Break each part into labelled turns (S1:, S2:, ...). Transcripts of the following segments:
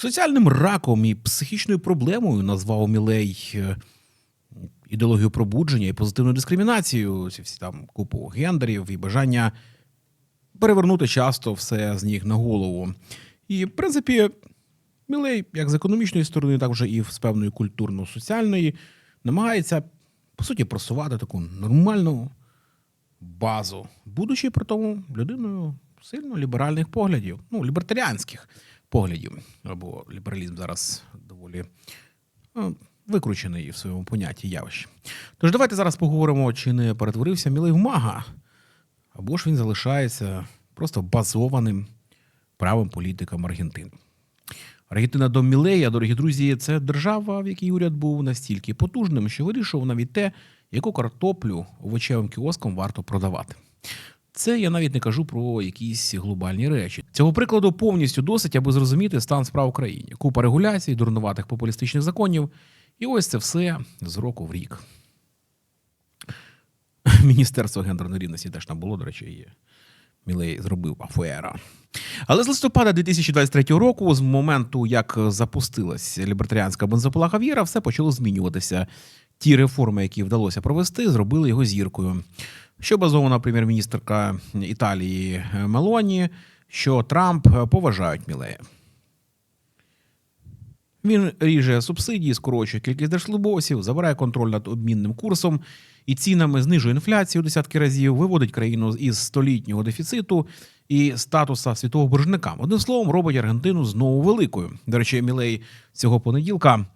S1: Соціальним раком і психічною проблемою назвав Мілей е, ідеологію пробудження і позитивну дискримінацію, ці всі там купу гендерів і бажання перевернути часто все з ніг на голову. І, в принципі, Мілей, як з економічної сторони, так вже і з певної культурно-соціальної, намагається, по суті, просувати таку нормальну базу, будучи при тому людиною сильно ліберальних поглядів, ну, лібертаріанських поглядів. Або лібералізм зараз доволі ну, викручений в своєму понятті явище. Тож давайте зараз поговоримо, чи не перетворився Мілей в мага, або ж він залишається просто базованим правим політиком Аргентини. Аргентина до Мілея, дорогі друзі, це держава, в якій уряд був настільки потужним, що вирішував навіть те, яку картоплю овочевим кіоском варто продавати. Це я навіть не кажу про якісь глобальні речі. Цього прикладу повністю досить, аби зрозуміти стан справ в країні. Купа регуляцій, дурнуватих популістичних законів. І ось це все з року в рік. Міністерство гендерної рівності теж там було, до речі, є. Мілей зробив афера. Але з листопада 2023 року, з моменту, як запустилась лібертаріанська бензопила Хав'єра, все почало змінюватися. Ті реформи, які вдалося провести, зробили його зіркою. Що базована прем'єр-міністрка Італії Мелоні, що Трамп поважають Мілея. Він ріже субсидії, скорочує кількість держслужбовців, забирає контроль над обмінним курсом і цінами, знижує інфляцію десятки разів, виводить країну із столітнього дефіциту і статуса світового боржника. Одним словом, робить Аргентину знову великою. До речі, Мілей цього понеділка е,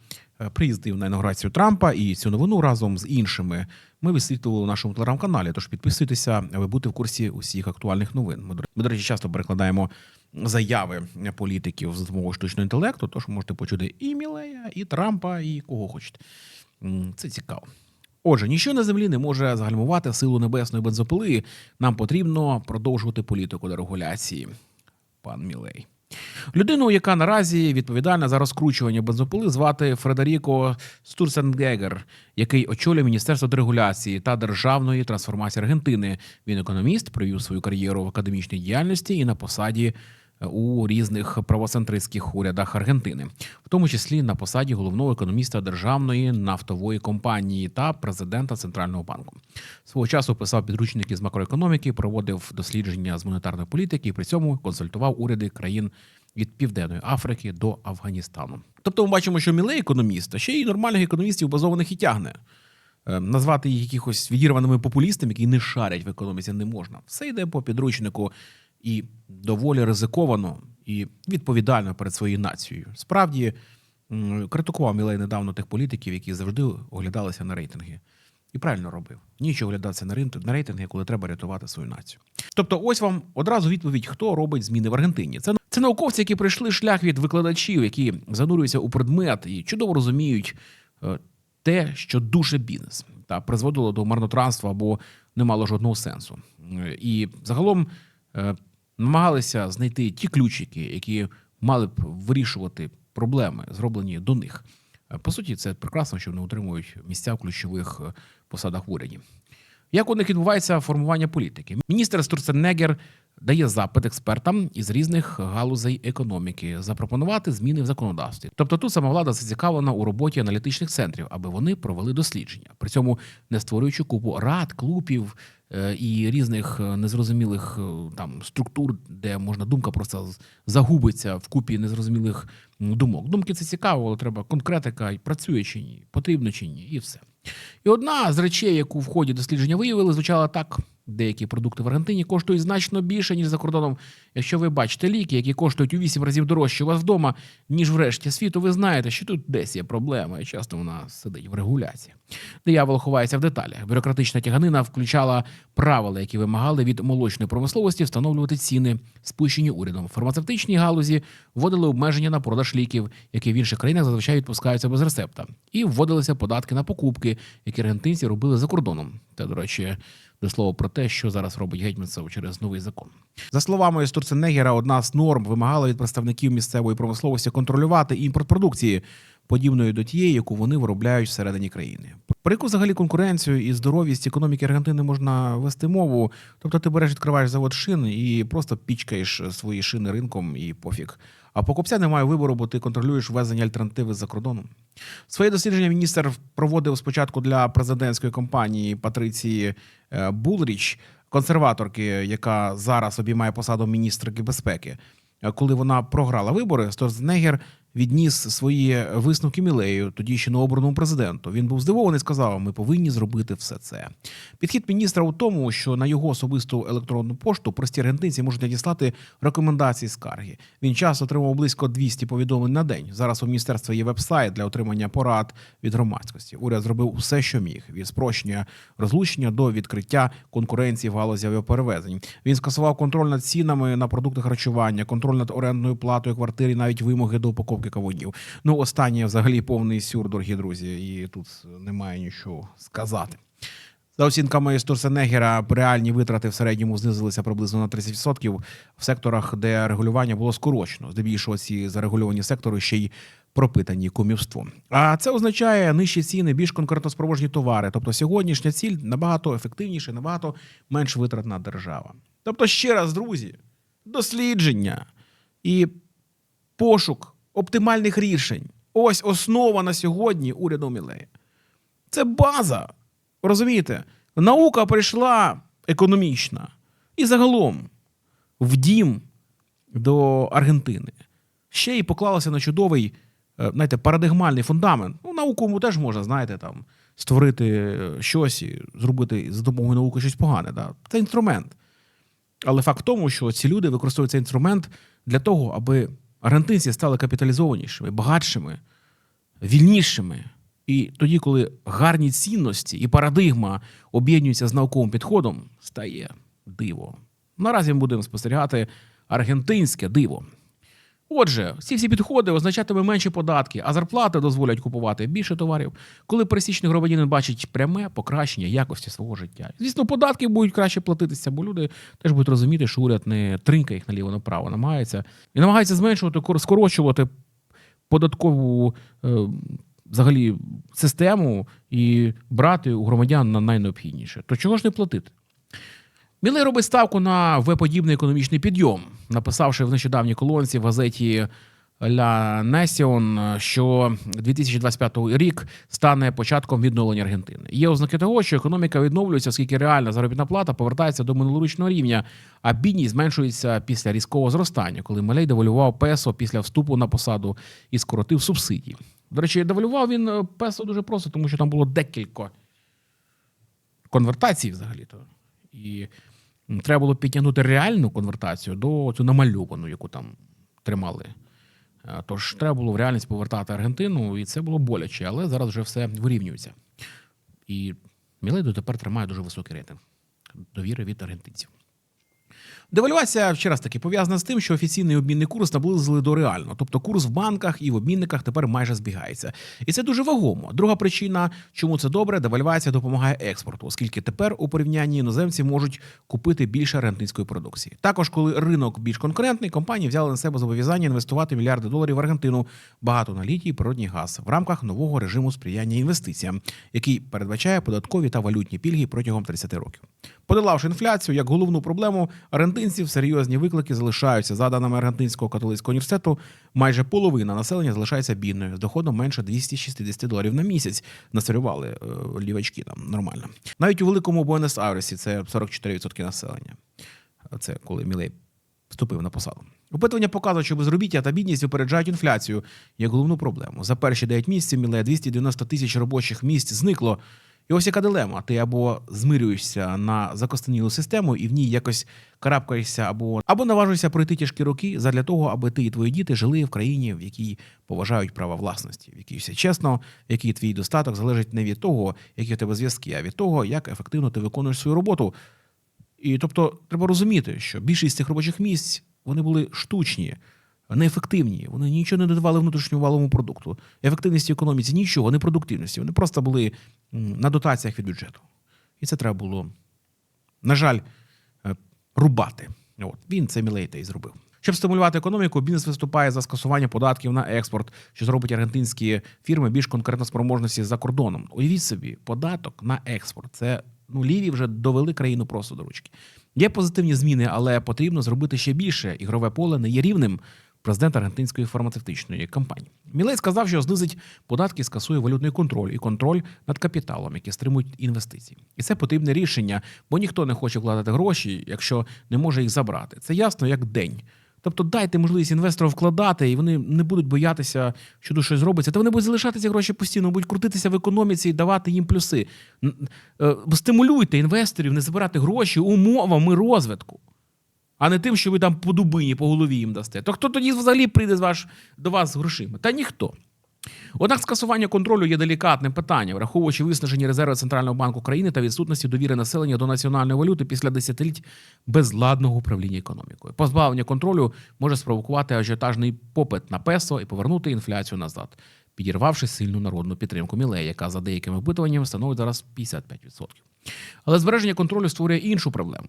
S1: приїздив на інаугурацію Трампа, і цю новину разом з іншими ми висвітлювали у нашому телеграм-каналі. Тож підписуйтеся, аби бути в курсі усіх актуальних новин. Ми, до- речі, часто перекладаємо заяви політиків з допомогою штучного інтелекту. Тож можете почути і Мілея, і Трампа, і кого хочете. Це цікаво. Отже, ніщо на землі не може загальмувати силу небесної бензопили. Нам потрібно продовжувати політику дерегуляції. Пан Мілей. Людину, яка наразі відповідальна за розкручування бензопили, звати Фредеріко Стурсенгегер, який очолює Міністерство дерегуляції та державної трансформації Аргентини. Він економіст, провів свою кар'єру в академічній діяльності і на посаді у різних правоцентристських урядах Аргентини, в тому числі на посаді головного економіста державної нафтової компанії та президента центрального банку. Свого часу писав підручники з макроекономіки, проводив дослідження з монетарної політики і при цьому консультував уряди країн від Південної Африки до Афганістану. Тобто, ми бачимо, що Мілей економіст, а ще й нормальних економістів базованих і тягне. Е, Назвати їх якихось відірваними популістами, які не шарять в економіці, не можна. Все йде по підручнику і доволі ризиковано і відповідально перед своєю нацією. Справді критикував Мілей недавно тих політиків, які завжди оглядалися на рейтинги. І правильно робив. Нічого оглядатися на рейтинги, коли треба рятувати свою націю. Тобто, ось вам одразу відповідь, хто робить зміни в Аргентині. Це, це науковці, які пройшли шлях від викладачів, які занурюються у предмет і чудово розуміють е, те, що душе бізнес та призводило до марнотратства або не мало жодного сенсу. Е, І загалом е, намагалися знайти ті ключики, які мали б вирішувати проблеми, зроблені до них. Е, По суті, це прекрасно, що вони отримують місця в ключових е, посадах в уряді. Як у них відбувається формування політики? Міністр Стурценегер дає запит експертам із різних галузей економіки запропонувати зміни в законодавстві. Тобто тут сама влада зацікавлена у роботі аналітичних центрів, аби вони провели дослідження, при цьому не створюючи купу рад, клубів е, і різних е, незрозумілих е, там структур, де можна думка просто загубиться в купі незрозумілих думок. Думки це цікаво, але треба конкретика, працює чи ні, потрібно чи ні, і все. І одна з речей, яку в ході дослідження виявили, звучала так: деякі продукти в Аргентині коштують значно більше, ніж за кордоном. Якщо ви бачите ліки, які коштують у 8 разів дорожче у вас вдома, ніж в решті світу, ви знаєте, що тут десь є проблема, і часто вона сидить в регуляції. Диявол ховається в деталях. Бюрократична тяганина включала правила, які вимагали від молочної промисловості встановлювати ціни, спущені урядом. В фармацевтичній галузі вводили обмеження на продаж ліків, які в інших країнах зазвичай відпускаються без рецепта, і вводилися податки на покупки, які аргентинці робили за кордоном. Та, до речі, до слова про те, що зараз робить Гетьманцев через новий закон. За словами Стурценегера, одна з норм вимагала від представників місцевої промисловості контролювати імпорт продукції. Подібною до тієї, яку вони виробляють всередині країни. Про яку взагалі конкуренцію і здоровість економіки Аргентини можна вести мову? Тобто ти береш, відкриваєш завод шин і просто пічкаєш свої шини ринком і пофіг. А покупця немає вибору, бо ти контролюєш ввезення альтернативи за кордоном. Своє дослідження міністр проводив спочатку для президентської кампанії Патриції е, Булріч, консерваторки, яка зараз обіймає посаду міністрки безпеки. Е, Коли вона програла вибори, Сторзнегер відніс свої висновки Мілею, тоді ще необраному президенту. Він був здивований, сказав: ми повинні зробити все це. Підхід міністра у тому, що на його особисту електронну пошту прості аргентинці можуть надіслати рекомендації скарги. Він часто отримував близько 200 повідомлень на день. Зараз у міністерства є веб-сайт для отримання порад від громадськості. Уряд зробив усе, що міг: від спрощення розлучення до відкриття конкуренції в галузі авіаперевезень. Він скасував контроль над цінами на продукти харчування, контроль над орендною платою квартир і навіть вимоги до упаковки кавунів. Ну, останнє взагалі повний сюр, дорогі друзі, і тут немає нічого сказати. За оцінками Стурсенегера, реальні витрати в середньому знизилися приблизно на 30% в секторах, де регулювання було скорочено. Здебільшого ці зарегульовані сектори ще й пропитані кумівством. А це означає нижчі ціни, більш конкурентоспроможні товари. Тобто сьогоднішня ціль набагато ефективніша, набагато менш витратна держава. Тобто, ще раз, друзі, дослідження і пошук оптимальних рішень. Ось основа на сьогодні уряду Мілея. Це база. Розумієте? Наука прийшла економічна і загалом в дім до Аргентини. Ще й поклалася на чудовий, е, знаєте, парадигмальний фундамент. Ну, науку теж можна, знаєте, там, створити е, щось і зробити за допомогою науки щось погане. Да? Це інструмент. Але факт в тому, що ці люди використовують цей інструмент для того, аби аргентинці стали капіталізованішими, багатшими, вільнішими. І тоді, коли гарні цінності і парадигма об'єднуються з науковим підходом, стає диво. Наразі ми будемо спостерігати аргентинське диво. Отже, ці всі підходи означатиме менші податки, а зарплати дозволять купувати більше товарів, коли пересічний громадянин бачить пряме покращення якості свого життя. Звісно, податки будуть краще платитися, бо люди теж будуть розуміти, що уряд не тринкає їх наліво направо, намагається і намагається зменшувати, кор- скорочувати податкову е, взагалі систему і брати у громадян на найнеобхідніше. То чого ж не платити? Мілей робить ставку на В-подібний економічний підйом, написавши в нещодавній колонці в газеті Ля Несіон, що 2025 рік стане початком відновлення Аргентини. Є ознаки того, що економіка відновлюється, оскільки реальна заробітна плата повертається до минулорічного рівня, а бідність зменшується після різкого зростання, коли Мелей девалював песо після вступу на посаду і скоротив субсидії. До речі, девалював він е, песо дуже просто, тому що там було декілька конвертацій взагалі-то. І треба було підтягнути реальну конвертацію до цю намальовану, яку там тримали. Е, Тож треба було в реальність повертати Аргентину, і це було боляче, але зараз вже все вирівнюється. І Мілей дотепер тримає дуже високий рейтинг довіри від аргентинців. Девальвація раз таки пов'язана з тим, що офіційний обмінний курс наблизили до реального. Тобто курс в банках і в обмінниках тепер майже збігається. І це дуже вагомо. Друга причина, чому це добре, девальвація допомагає експорту, оскільки тепер у порівнянні іноземці можуть купити більше аргентинської продукції. Також, коли ринок більш конкурентний, компанії взяли на себе зобов'язання інвестувати мільярди доларів в Аргентину багато на літій і природній газ в рамках нового режиму сприяння інвестиціям, який передбачає податкові та валютні пільги протягом 30 років. Подолавши інфляцію як головну проблему, аргентинців серйозні виклики залишаються. За даними Аргентинського католицького університету, майже половина населення залишається бідною з доходом менше 260 доларів на місяць. Насерювали е, лівачки там нормально. Навіть у великому Буенос-Айресі це 44% населення. Це коли Мілей вступив на посаду. Опитування показує, що безробіття та бідність випереджають інфляцію як головну проблему. За перші 9 місяців Мілея 290 тисяч робочих місць зникло. І ось яка дилема: ти або змирюєшся на закостенілу систему і в ній якось карабкаєшся, або або наважуєшся пройти тяжкі роки задля того, аби ти і твої діти жили в країні, в якій поважають права власності, в якій все чесно, в якій твій достаток залежить не від того, які в тебе зв'язки, а від того, як ефективно ти виконуєш свою роботу. І тобто треба розуміти, що більшість цих робочих місць вони були штучні, неефективні. Вони нічого не додавали внутрішньому валовому продукту. Ефективності економіці нічого, не продуктивності. Вони просто були на дотаціях від бюджету. І це треба було, на жаль, е, рубати. От він це мілейте і зробив. Щоб стимулювати економіку, бізнес виступає за скасування податків на експорт, що зробить аргентинські фірми більш конкретно спроможності за кордоном. Уявіть собі, податок на експорт. Це ну ліві вже довели країну просто до ручки. Є позитивні зміни, але потрібно зробити ще більше. Ігрове поле не є рівним. Президент аргентинської фармацевтичної компанії Мілей сказав, що знизить податки, скасує валютний контроль і контроль над капіталом, які стримують інвестиції. І це потрібне рішення, бо ніхто не хоче вкладати гроші, якщо не може їх забрати. Це ясно як день. Тобто дайте можливість інвесторам вкладати, і вони не будуть боятися, що щось зробиться. Та вони будуть залишати ці гроші постійно, будуть крутитися в економіці і давати їм плюси. Е, Стимулюйте інвесторів не забирати гроші умовами розвитку, а не тим, що ви там по дубині, по голові їм дасте. То хто тоді взагалі прийде з ваш, до вас з грошима? Та ніхто. Однак скасування контролю є делікатним питанням, враховуючи виснажені резерви Центрального банку країни та відсутності довіри населення до національної валюти після десятиліть безладного управління економікою. Позбавлення контролю може спровокувати ажіотажний попит на песо і повернути інфляцію назад, підірвавши сильну народну підтримку Мілея, яка за деякими опитуваннями становить зараз 55%. Але збереження контролю створює іншу проблему.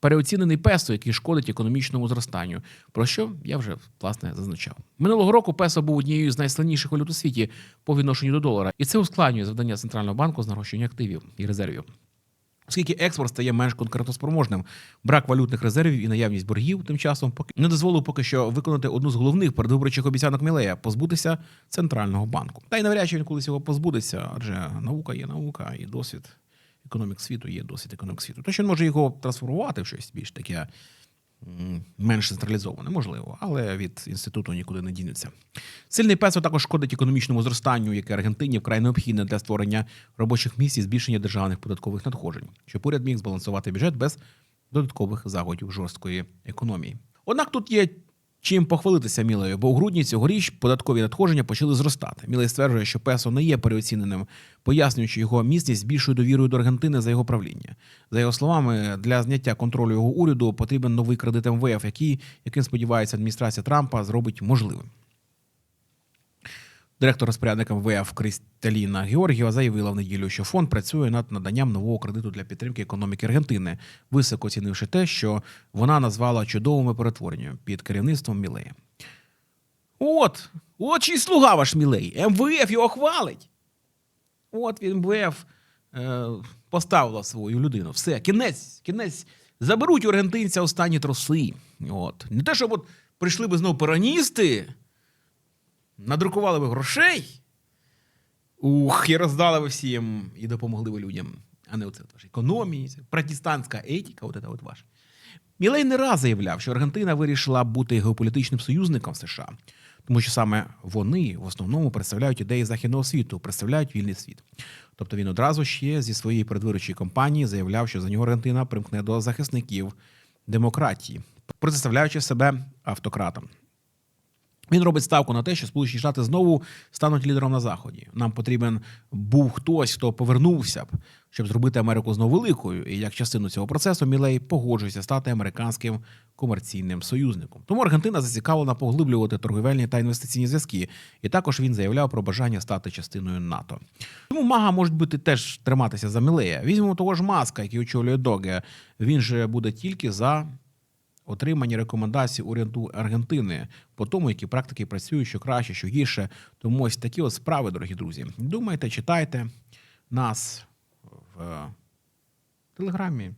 S1: Переоцінений песо, який шкодить економічному зростанню, про що я вже власне зазначав. Минулого року песо був однією з найсильніших валют у світі по відношенню до долара, і це ускладнює завдання центрального банку з нарощення активів і резервів. Оскільки експорт стає менш конкурентоспроможним, брак валютних резервів і наявність боргів тим часом поки не дозволив поки що виконати одну з головних передвиборчих обіцянок Мілея позбутися центрального банку. Та й навряд чи він колись його позбудеться, адже наука є наука і досвід економік світу є досвід економік світу. То що він може його трансформувати в щось більш таке менш централізоване, можливо, але від інституту нікуди не дінеться. Сильний песо також шкодить економічному зростанню, яке Аргентині вкрай необхідне для створення робочих місць і збільшення державних податкових надходжень, щоб уряд міг збалансувати бюджет без додаткових загодів жорсткої економії. Однак тут є чим похвалитися Мілею, бо у грудні цьогоріч податкові надходження почали зростати. Мілей стверджує, що песо не є переоціненим, пояснюючи його міцність з більшою довірою до Аргентини за його правління. За його словами, для зняття контролю його уряду потрібен новий кредит МВФ, який, яким сподівається адміністрація Трампа, зробить можливим. Директор розпорядника МВФ Кристаліна Георгієва заявила в неділю, що фонд працює над наданням нового кредиту для підтримки економіки Аргентини, високо оцінивши те, що вона назвала чудовими перетвореннями під керівництвом Мілея. От, от чий слуга ваш Мілей. МВФ його хвалить. От він МВФ е, поставила свою людину. Все, кінець, кінець. Заберуть у аргентинця останні троси. От. Не те, щоб от прийшли би знову пероністи, надрукували би грошей. Ух, і роздали би всім, і допомогли би людям. А не оце ваша економії, протестантська етика, от це от ваша. Мілей не раз заявляв, що Аргентина вирішила бути геополітичним союзником США, тому що саме вони в основному представляють ідеї західного світу, представляють вільний світ. Тобто він одразу ще зі своєї передвиборчої кампанії заявляв, що за нього Аргентина примкне до захисників демократії, представляючи себе автократом. Він робить ставку на те, що Сполучені Штати знову стануть лідером на заході. Нам потрібен був хтось, хто повернувся б, щоб зробити Америку знову великою. І як частину цього процесу Мілей погоджується стати американським комерційним союзником. Тому Аргентина зацікавлена поглиблювати торговельні та інвестиційні зв'язки. І також він заявляв про бажання стати частиною НАТО. Тому мага можуть бути теж триматися за Мілея. Візьмемо того ж маска, який очолює Доге. Він же буде тільки за отримання рекомендацій уряду Аргентини по тому, які практики працюють, що краще, що гірше. Тому ось такі от справи, дорогі друзі. Думайте, читайте нас в телеграмі,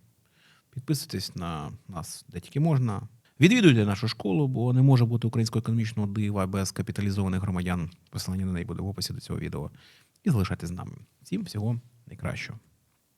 S1: підписуйтесь на нас де тільки можна. Відвідуйте нашу школу, бо не може бути українського економічного дива без капіталізованих громадян. Посилання на неї буде в описі до цього відео. І залишайтесь з нами. Всім всього найкращого.